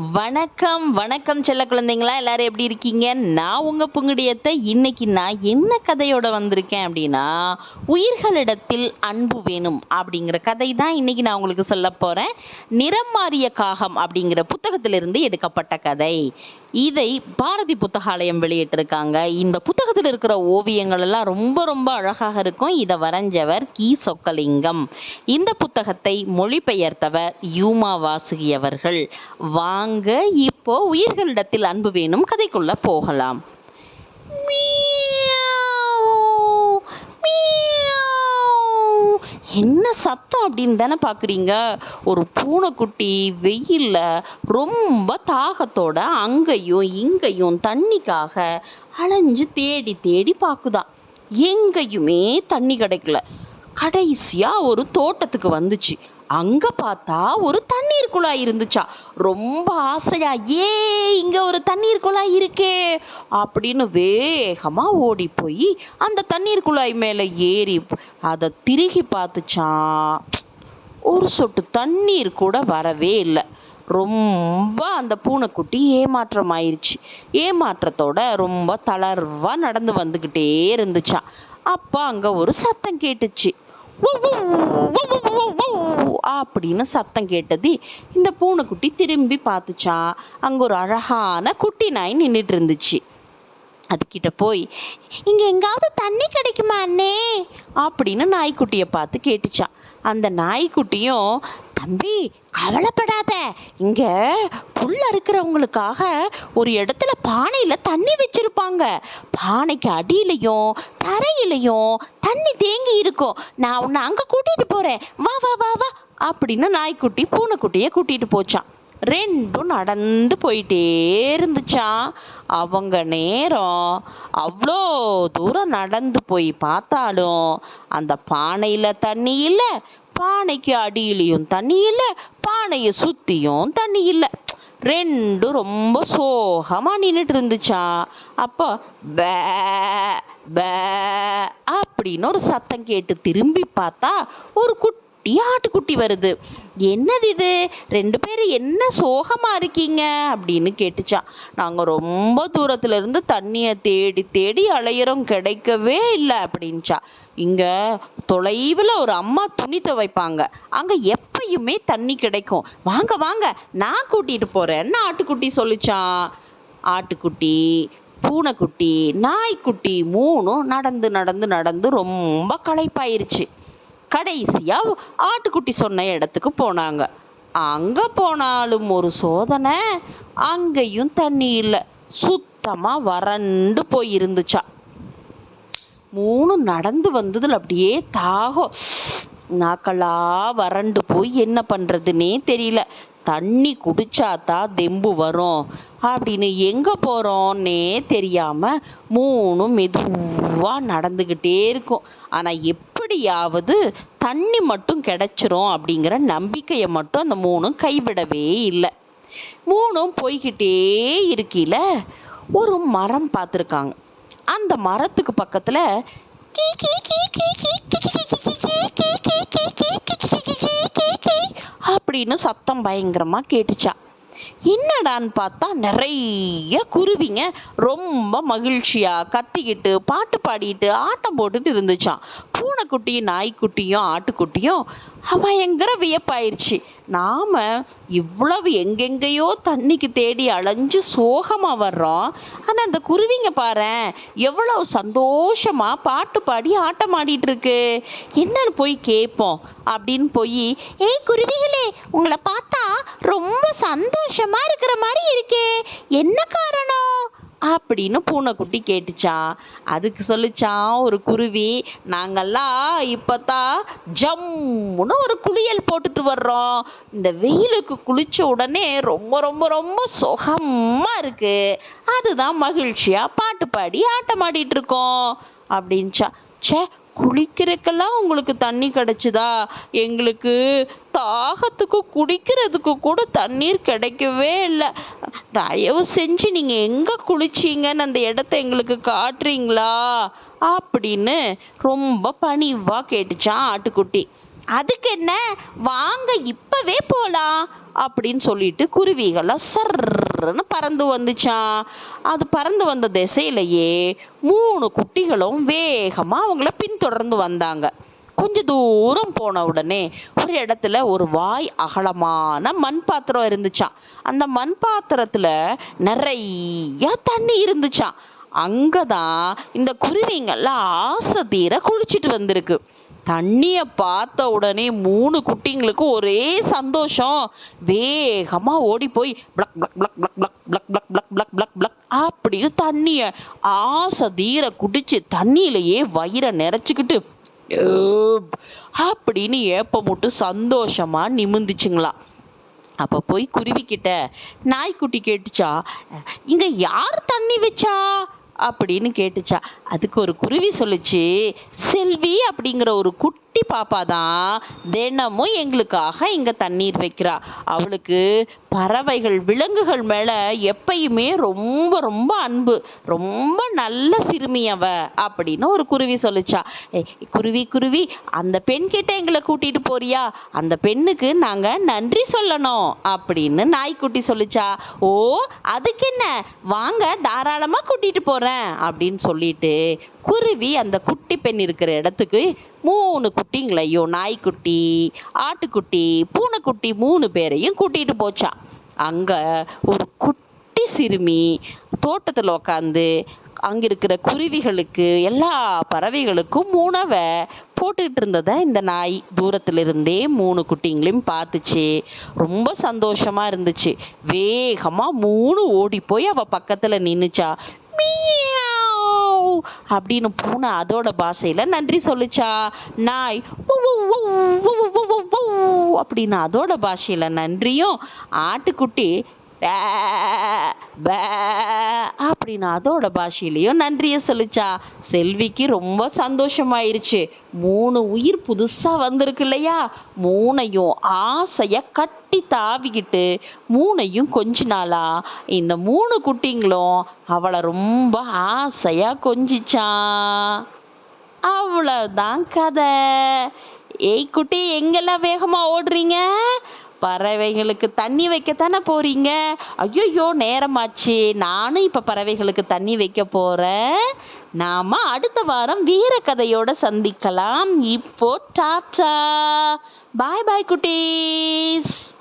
வணக்கம் வணக்கம் செல்ல குழந்தைங்களா எல்லாரும் எப்படி இருக்கீங்க? நான் உங்கள் புங்குடியத்தை இன்னைக்கு நான் என்ன கதையோட வந்திருக்கேன் அப்படின்னா உயிர்களிடத்தில் அன்பு வேணும் அப்படிங்கிற கதை தான் இன்னைக்கு நான் உங்களுக்கு சொல்ல போகிறேன் நிறம் மாறிய காகம் அப்படிங்கிற புத்தகத்திலிருந்து எடுக்கப்பட்ட கதை. இதை பாரதி புத்தகாலயம் வெளியிட்டிருக்காங்க. இந்த புத்தகத்தில் இருக்கிற ஓவியங்கள் எல்லாம் ரொம்ப ரொம்ப அழகாக இருக்கும். இதை வரைஞ்சவர் கி. சொக்கலிங்கம். இந்த புத்தகத்தை மொழிபெயர்த்தவர் யூமா வாசுகி அவர்கள். வாங்க இப்போ உயிர்களிடத்தில் அன்பு வேணும் கதைக்குள்ள போகலாம். என்ன சத்தம் அப்படின்னு தானே பார்க்குறீங்க? ஒரு பூனைக்குட்டி வெயிலில் ரொம்ப தாகத்தோட அங்கேயும் இங்கேயும் தண்ணிக்காக அலைஞ்சு தேடி தேடி பார்க்குதான் எங்கேயுமே தண்ணி கிடைக்கல. கடைசியாக ஒரு தோட்டத்துக்கு வந்துச்சு. அங்க பார்த்தா ஒரு தண்ணீர் குழாய் இருந்துச்சா. ரொம்ப ஆசையா ஏ இங்க ஒரு தண்ணீர் குழாய் இருக்கே அப்படின்னு வேகமா ஓடி போய் அந்த தண்ணீர் குழாய் மேல ஏறி அதை திருகி பார்த்துச்சான் ஒரு சொட்டு தண்ணீர் கூட வரவே இல்லை. ரொம்ப அந்த பூனைக்குட்டி ஏமாற்றம் ஆயிடுச்சு ஏமாற்றத்தோட ரொம்ப தளர்வா நடந்து வந்துக்கிட்டே இருந்துச்சான் அப்போ அங்க ஒரு சத்தம் கேட்டுச்சு. அப்படின்னு சத்தம் கேட்டது. இந்த பூனைக்குட்டி திரும்பி பார்த்துச்சா. அங்க ஒரு அழகான குட்டி நாய் நின்றுட்டு இருந்துச்சு. அதுக்கிட்ட போய் இங்கே எங்காவது தண்ணி கிடைக்குமா அண்ணே? அப்படின்னு நாய்க்குட்டியை பார்த்து கேட்டுச்சான் அந்த நாய்க்குட்டியும் தம்பி கவலைப்படாத. இங்க புல் அறுக்கிறவங்களுக்காக ஒரு இடத்துல பானையில தண்ணி வச்சிருப்பாங்க. பானைக்கு அடியிலையும் தரையிலையும் தண்ணி தேங்கி இருக்கும். நான் உன்னை அங்க கூட்டிட்டு போறேன். வா வா வா வா. அப்படின்னு நாய்க்குட்டி பூனைக்குட்டியை கூட்டிகிட்டு போச்சான் ரெண்டும் நடந்து போயிட்டே இருந்துச்சான் அவங்க நேரம் அவ்வளோ தூரம் நடந்து போய் பார்த்தாலும் அந்த பானையில் தண்ணி இல்லை பானைக்கு அடியிலையும் தண்ணி இல்லை பானையை சுற்றியும் தண்ணி இல்லை. ரெண்டும் ரொம்ப சோகமாக நின்றுட்டு இருந்துச்சான் அப்போ பே பே அப்படின்னு ஒரு சத்தம் கேட்டு திரும்பி பார்த்தா ஒரு குட்டி குட்டி ஆட்டுக்குட்டி வருது. என்னது இது? ரெண்டு பேரும் என்ன சோகமாக இருக்கீங்க? அப்படின்னு கேட்டுச்சா. நாங்கள் ரொம்ப தூரத்துலேருந்து தண்ணியை தேடி தேடி அலையிறோம். கிடைக்கவே இல்லை அப்படின்ச்சா. இங்கே தொலைவில் ஒரு அம்மா துணி துவைப்பாங்க. அங்கே எப்பயுமே தண்ணி கிடைக்கும். வாங்க வாங்க நான் கூட்டிகிட்டு போகிறேன்னு ஆட்டுக்குட்டி சொல்லிச்சான் ஆட்டுக்குட்டி பூனைக்குட்டி நாய்க்குட்டி மூணும் நடந்து நடந்து நடந்து ரொம்ப களைப்பாயிருச்சு. கடைசியாக ஆட்டுக்குட்டி சொன்ன இடத்துக்கு போனாங்க. அங்கே போனாலும் ஒரு சோதனை அங்கேயும் தண்ணி இல்லை. சுத்தமாக வறண்டு போயிருந்துச்சா. மூணு நடந்து வந்ததில் அப்படியே தாகம் நாக்களாக வறண்டு போய் என்ன பண்ணுறதுன்னே தெரியல. தண்ணி குடிச்சாதான் தெம்பு வரும். அப்படின்னு எங்கே போகிறோன்னே தெரியாமல் மூணும் மெதுவாக நடந்துக்கிட்டே இருக்கும். ஆனால் எப் எப்படியாவது தண்ணி மட்டும் கிடைச்சிரும் அப்படிங்கிற நம்பிக்கையை மட்டும் அந்த மூணும் கைவிடவே இல்லை மூணும் போய்கிட்டே இருக்கையில் ஒரு மரம் பார்த்துருக்காங்க அந்த மரத்துக்கு பக்கத்தில் அப்படின்னு சத்தம் பயங்கரமாக கேட்டுச்சா என்னடான்னு பார்த்தா நிறைய குருவிங்க ரொம்ப மகிழ்ச்சியாக கத்திக்கிட்டு பாட்டு பாடிட்டு ஆட்டம் போட்டுட்டு இருந்துச்சான் பூனைக்குட்டியும் நாய்க்குட்டியும் ஆட்டுக்குட்டியும் பயங்கர வியப்பாயிருச்சு. நாம் இவ்வளவு எங்கெங்கேயோ தண்ணிக்கு தேடி அலைஞ்சு சோகமாக வர்றோம். ஆனால் அந்த குருவிங்க பாரேன் எவ்வளவு சந்தோஷமாக பாட்டு பாடி ஆட்டம் ஆடிட்டு இருக்கு. என்னன்னு போய் கேட்போம். அப்படின்னு போய் ஏய் குருவிகளே உங்களை பார்த்தா ரொம்ப சந்தோஷமா இருக்கிற மாதிரி இருக்கே என்ன காரணம்? அப்படின்னு பூனைக்குட்டி கேட்டுச்சா. அதுக்கு சொல்லிச்சான் ஒரு குருவி நாங்களாம் இப்போ தான் ஜம்முன்னு ஒரு குளியல் போட்டுட்டு வர்றோம். இந்த வெயிலுக்கு குளிச்ச உடனே ரொம்ப ரொம்ப ரொம்ப சுகமாக இருக்குது அதுதான் மகிழ்ச்சியாக பாட்டு பாடி ஆட்டம் ஆடிட்டு இருக்கோம். அப்படின்ச்சா. ச்சே குளிக்கிறதுக்கெல்லாம் உங்களுக்கு தண்ணி கிடைச்சுதா? எங்களுக்கு தாகத்துக்கு குடிக்கிறதுக்கு கூட தண்ணீர் கிடைக்கவே இல்லை. தயவு செஞ்சு நீங்கள் எங்கே குளிச்சீங்கன்னு அந்த இடத்த எங்களுக்கு காட்டுறீங்களா? அப்படின்னு ரொம்ப பணிவாக கேட்டுச்சான் ஆட்டுக்குட்டி. அதுக்கு என்ன வாங்க இப்பவே போலாம் அப்படின்னு சொல்லிட்டு குருவிகள்லாம் சர்ன்னு பறந்து வந்துச்சான் அது பறந்து வந்த திசையிலேயே மூணு குட்டிகளும் வேகமாக அவங்கள பின்தொடர்ந்து வந்தாங்க. கொஞ்ச தூரம் போன உடனே ஒரு இடத்துல ஒரு வாய் அகலமான மண் பாத்திரம் இருந்துச்சான் அந்த மண் பாத்திரத்தில் நிறைய தண்ணி இருந்துச்சான் அங்கே தான் இந்த குருவிங்கள்லாம் ஆசை தீர குளிச்சுட்டு வந்திருக்கு தண்ணியை பார்த்த உடனே மூணு குட்டிங்களுக்கும் ஒரே சந்தோஷம் வேகமாக ஓடி போய் பிளக் பிளக் பிளக் பிளக் பிளக் பிளக் பிளக் பிளக் பிளக் பிளக் பிளக் அப்படின்னு தண்ணியை ஆசை தீர குடிச்சு தண்ணியிலேயே வயிறை நிறைச்சிக்கிட்டு ஏப் அப்படின்னு ஏப்பமுட்டு சந்தோஷமா நிமிந்துச்சுங்களாம் அப்போ போய் குருவிக்கிட்ட நாய்க்குட்டி கேட்டுச்சா இங்க யார் தண்ணி வச்சா அப்படின்னு கேட்டுச்சா. அதுக்கு ஒரு குருவி சொல்லுச்சு செல்வி அப்படிங்கிற ஒரு குட்டி பாப்பா தான் தினமும் எங்களுக்காக இங்கே தண்ணீர் வைக்கிறா. அவளுக்கு பறவைகள் விலங்குகள் மேலே எப்பயுமே ரொம்ப ரொம்ப அன்பு ரொம்ப நல்ல சிறுமி அவ அப்படின்னு ஒரு குருவி சொல்லிச்சா. "ஏய், குருவி குருவி அந்த பெண் கிட்ட எங்களை கூட்டிட்டு போறியா? அந்த பெண்ணுக்கு நாங்கள் நன்றி சொல்லணும் அப்படின்னு நாய்க்குட்டி சொல்லிச்சா. ஓ அதுக்கு என்ன? வாங்க தாராளமாக கூட்டிட்டு போகிறேன் அப்படின்னு சொல்லிட்டு குருவி அந்த குட்டி பெண் இருக்கிற இடத்துக்கு மூணு குட்டிங்களையும் நாய்க்குட்டி ஆட்டுக்குட்டி பூனைக்குட்டி மூணு பேரையும் கூட்டிகிட்டு போச்சா. அங்கே ஒரு குட்டி சிறுமி தோட்டத்தில் உக்காந்து அங்கே இருக்கிற குருவிகளுக்கு எல்லா பறவைகளுக்கும் உணவை போட்டுக்கிட்டு இருந்ததை இந்த நாய். தூரத்திலிருந்தே மூணு குட்டிங்களையும் பார்த்துச்சு. ரொம்ப சந்தோஷமா இருந்துச்சு. வேகமாக மூணு ஓடி போய் அவள் பக்கத்தில் நின்றுச்சா மீ அப்படின்னு பூனை அதோட பாஷையில நன்றி சொல்லுச்சா? நாய் அப்படின்னு அதோட பாஷையில நன்றியும். ஆட்டுக்குட்டி பே அப்படின்னு அதோட பாஷையிலையும் நன்றியை சொல்லுச்சா. செல்விக்கு ரொம்ப சந்தோஷமாயிருச்சு. மூணு உயிர் புதுசாக வந்திருக்கு இல்லையா? மூணையும் ஆசையாக கட்டி தாவிக்கிட்டு மூணையும் கொஞ்ச நாளா இந்த மூணு குட்டிங்களும் அவளை ரொம்ப ஆசையாக கொஞ்சிச்சான் அவ்வளவுதான் கதை. ஏய் குட்டி எங்கெல்லாம் வேகமாக ஓடுறீங்க? பறவைகளுக்கு தண்ணி வைக்கத்தானே போறீங்க? ஐயோ நேரமாச்சு. நானும் இப்போ பறவைகளுக்கு தண்ணி வைக்க போகிறேன் நாம அடுத்த வாரம் வீர கதையோட சந்திக்கலாம். இப்போ டாட்டா. பாய் பாய் குட்டீஸ்.